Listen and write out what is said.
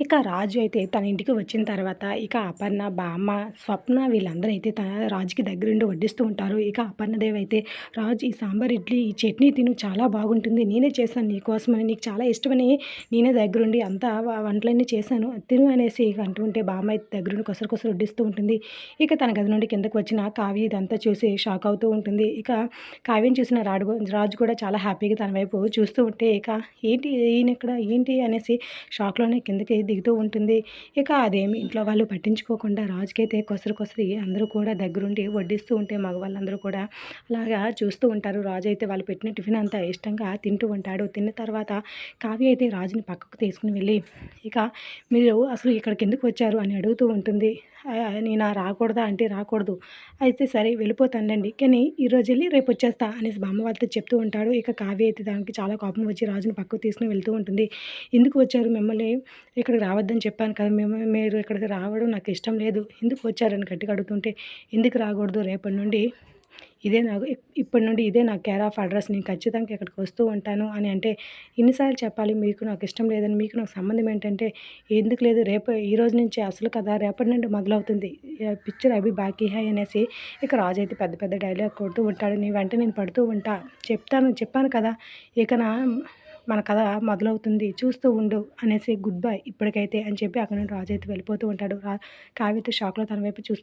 ఇక రాజు అయితే తన ఇంటికి వచ్చిన తర్వాత ఇక అపర్ణ బామ్మ స్వప్న వీళ్ళందరూ అయితే తన రాజుకి దగ్గరుండి వడ్డిస్తూ ఉంటారు. ఇక అపర్ణదేవి అయితే రాజు ఈ సాంబార్ ఇడ్లీ ఈ చట్నీ తిను చాలా బాగుంటుంది. నేనే చేశాను నీకోసమని నీకు చాలా ఇష్టమని నేనే దగ్గరుండి అంతా వంటలన్నీ చేశాను. తిను అనేసి ఇక అంటూ ఉంటే బామ్మ అయితే దగ్గరుండి కొసరు కొసరు వడ్డిస్తూ ఉంటుంది. ఇక తన గది నుండి కిందకు వచ్చిన కావ్య ఇదంతా చూసి షాక్ అవుతూ ఉంటుంది. ఇక కావ్యం చూసిన రాడు రాజు కూడా చాలా హ్యాపీగా తన వైపు చూస్తూ ఉంటే ఇక ఏంటి ఈయన ఇక్కడ ఏంటి? అనేసి షాక్లోనే కిందకి దిగుతూ ఉంటుంది. ఇక అదేమి ఇంట్లో వాళ్ళు పట్టించుకోకుండా రాజుకైతే కొసరు కొసరి అందరూ కూడా దగ్గరుండి వడ్డిస్తూ ఉంటే మగవాళ్ళందరూ కూడా అలాగా చూస్తూ ఉంటారు. రాజు అయితే వాళ్ళు పెట్టిన టిఫిన్ అంతా ఇష్టంగా తింటూ ఉంటాడు. తిన్న తర్వాత కావ్య అయితే రాజుని పక్కకు తీసుకుని వెళ్ళి ఇక మీరు అసలు ఇక్కడికి ఎందుకు వచ్చారు? అని అడుగుతూ ఉంటుంది. నేను రాకూడదా అంటే రాకూడదు. అయితే సరే వెళ్ళిపోతానులేండి. కానీ ఈరోజు వెళ్ళి రేపు వచ్చేస్తా అనేసి బామ్మ వాళ్ళతో చెప్తూ ఉంటాడు. ఇక కావ్య అయితే దానికి చాలా కోపం వచ్చి రాజుని పక్కకు తీసుకుని వెళ్తూ ఉంటుంది. ఎందుకు వచ్చారు మిమ్మల్ని? ఇక్కడికి రావద్దని చెప్పాను కదా మేము మీరు ఇక్కడికి రావడం నాకు ఇష్టం లేదు. ఎందుకు వచ్చారని గట్టిగా అడుగుతుంటే ఎందుకు రాకూడదు రేపటి నుండి? ఇదే నాకు ఇప్- ఇప్పటి నుండి ఇదే నా కేర్ ఆఫ్ అడ్రస్ నేను ఖచ్చితంగా ఇక్కడికి వస్తూ ఉంటాను అని అంటే ఎన్నిసార్లు చెప్పాలి మీకు నాకు ఇష్టం లేదని మీకు నాకు సంబంధం ఏంటంటే ఎందుకు లేదు రేపు ఈ రోజు నుంచి అసలు కదా రేపటి నుండి మొదలవుతుంది. పిక్చర్ అభి బాకీ హై అనేసి ఇక రాజు అయితే పెద్ద పెద్ద డైలాగ్ కొడుతూ ఉంటాడు. నీ వెంట నేను పడుతూ ఉంటా. చెప్తాను చెప్పాను కదా ఇక నా మన కథ మొదలవుతుంది చూస్తూ ఉండు అనేసి గుడ్ బై ఇప్పటికైతే అని చెప్పి అక్కడ నుండి రాజు అయితే వెళ్ళిపోతూ ఉంటాడు. రా కావ్యతో షాక్లో తన వైపు చూస్తూ